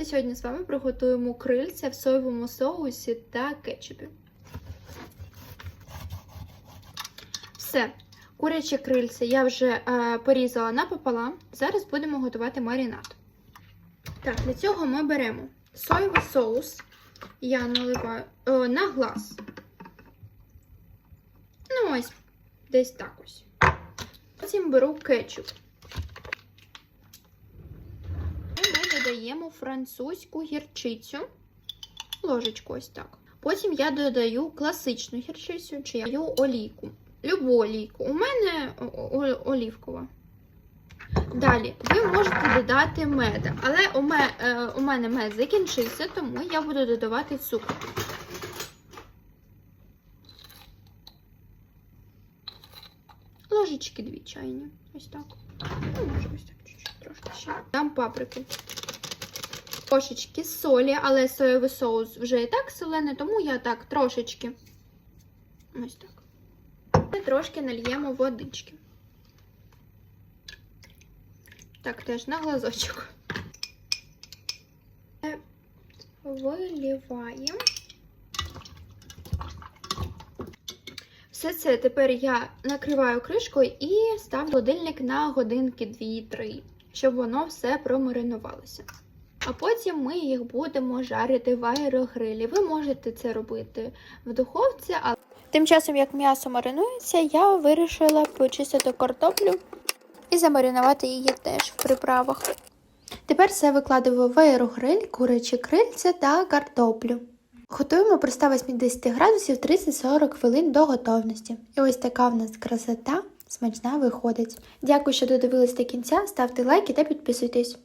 давайте сьогодні з вами приготуємо крильця в соєвому соусі та кетчупі. Все, курячі крильця я вже е, порізала напополам. Зараз будемо готувати маринад. Так, для цього ми беремо соєвий соус. Я наливаю е, на глаз. Ну, ось, десь так ось. Потім беру кетчуп. І ми додаємо французьку гірчицю. Ложечку ось так. Потім я додаю класичну гірчицю, чи я даю олійку. Любу олійку. У мене олівкова. Далі, ви можете додати мед, але е, у мене мед закінчився, тому я буду додавати цукор. Ложечки дві чайні. Ось так. Ну, може, ось так чуть-чуть трошки ще. Дам паприки. Трошечки солі, але соєвий соус вже і так солений, тому я так трошечки. Ось так. І трошки нальємо водички. Так, теж на глазочок. Е, Виливаємо. Все це тепер я накриваю кришкою і ставлю холодильник на годинки 2-3, щоб воно все промаринувалося. А потім ми їх будемо жарити в аерогрилі. Ви можете це робити в духовці, але тим часом, як м'ясо маринується, я вирішила почистити картоплю і замаринувати її теж в приправах. Тепер все викладаю в аерогриль, курячі крильця та картоплю. Готуємо при 180 градусів 30-40 хвилин до готовності. І ось така в нас красота смачна виходить. Дякую, що додивились до кінця. Ставте лайки та підписуйтесь.